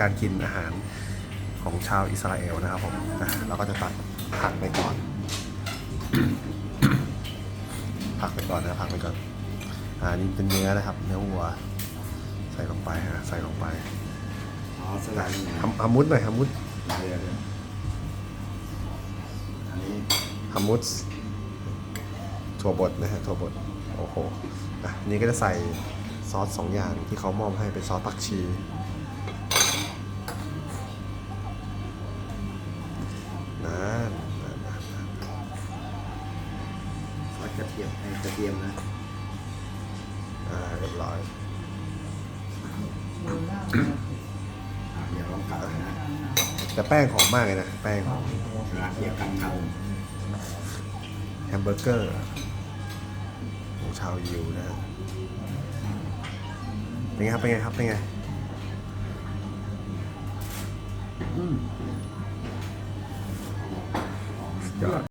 การกินอาหารของชาวอิสราเอลนะครับผมอะเราก็จะตัดผักไปก่อน ผักไปก่อนนะผักไปก่อนอ่านี่เป็นเนื้อนะครับ เนื้อวัว ใส่ลงไปฮะใส่ลงไปอ๋อสลัดนี่นะฮัมฮัมมุดหน่อยฮัมมุดเดี๋ยวเดี๋ยวอันนี้ฮัมมุดถั่วบดนะฮะถั่วบดโอ้โหอะนี่ก็จะใส่ซอสสองอย่างที่เขามอบให้เป็นซอสผักชี กระเทียมไอ้กระเทียมนะอ่าเรียบร้อยอะเดี๋ยวลองกลับนะแต่แป้งหอมมากเลยนะ แป้งเวลาเกี่ยวกันครับแฮมเบอร์เกอร์ของชาวยิวนะฮะเป็นไงครับ เป็นไงครับ เป็นไงอืม ยอด